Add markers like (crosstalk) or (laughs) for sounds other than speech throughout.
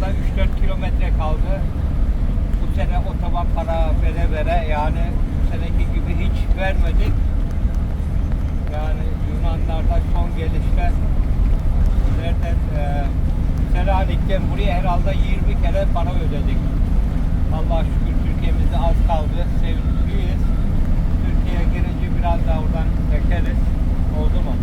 Herhalde 3-4 kilometre kaldı. Bu sene otoban para vere vere yani bu seneki gibi hiç vermedik. Yani Yunanlarda son gelişler nereden e, Selanik'ten buraya herhalde 20 kere para ödedik. Allah şükür Türkiye'mizde az kaldı. Sevinçliyiz. Türkiye'ye girince biraz daha oradan çekeriz. Oldu mu?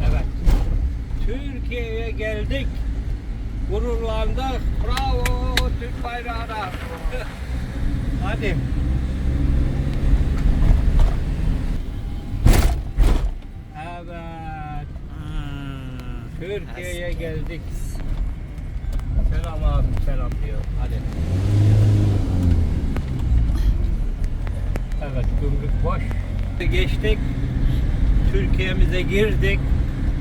Evet. Türkiye'ye geldik. Gururlandık. Bravo Türk bayrağına. (laughs) Hadi. Evet. Türkiye'ye geldik. Selam abi selam diyor. Hadi. Evet gümrük boş. Geçtik. Türkiye'mize girdik.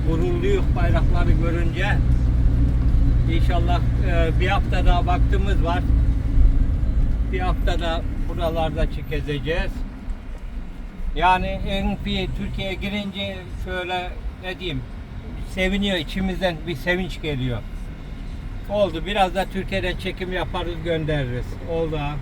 Gururluyuz bayrakları görünce. İnşallah e, bir hafta daha vaktimiz var. Bir hafta da buralarda çekeceğiz. Yani en bir Türkiye'ye girince şöyle ne diyeyim seviniyor içimizden bir sevinç geliyor. Oldu biraz da Türkiye'den çekim yaparız göndeririz. Oldu ha.